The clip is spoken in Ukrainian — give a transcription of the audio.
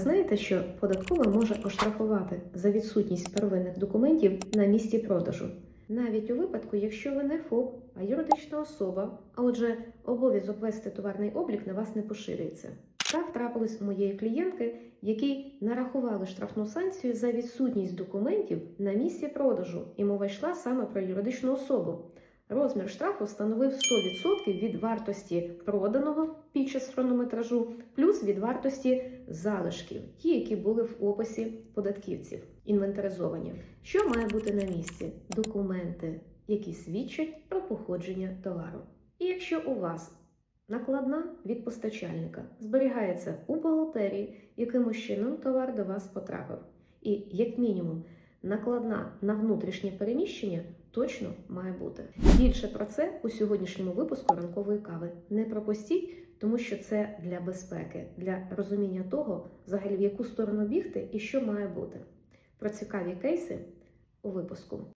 знаєте, що податкова може оштрафувати за відсутність первинних документів на місці продажу? Навіть у випадку, якщо ви не ФОП, а юридична особа, а отже, обов'язок вести товарний облік на вас не поширюється. Так трапилось у моєї клієнтки, якій нарахували штрафну санкцію за відсутність документів на місці продажу, і мова йшла саме про юридичну особу. Розмір штрафу становив 100% від вартості проданого під час хронометражу, плюс від вартості залишків, ті, які були в описі податківців, інвентаризовані. Що має бути на місці? Документи, які свідчать про походження товару. І якщо у вас накладна від постачальника зберігається у бухгалтерії, якимось чином товар до вас потрапив, і як мінімум накладна на внутрішнє переміщення точно має бути. Більше про це у сьогоднішньому випуску ранкової кави. Не пропустіть, тому що це для безпеки, для розуміння того, взагалі в яку сторону бігти і що має бути. Про цікаві кейси у випуску.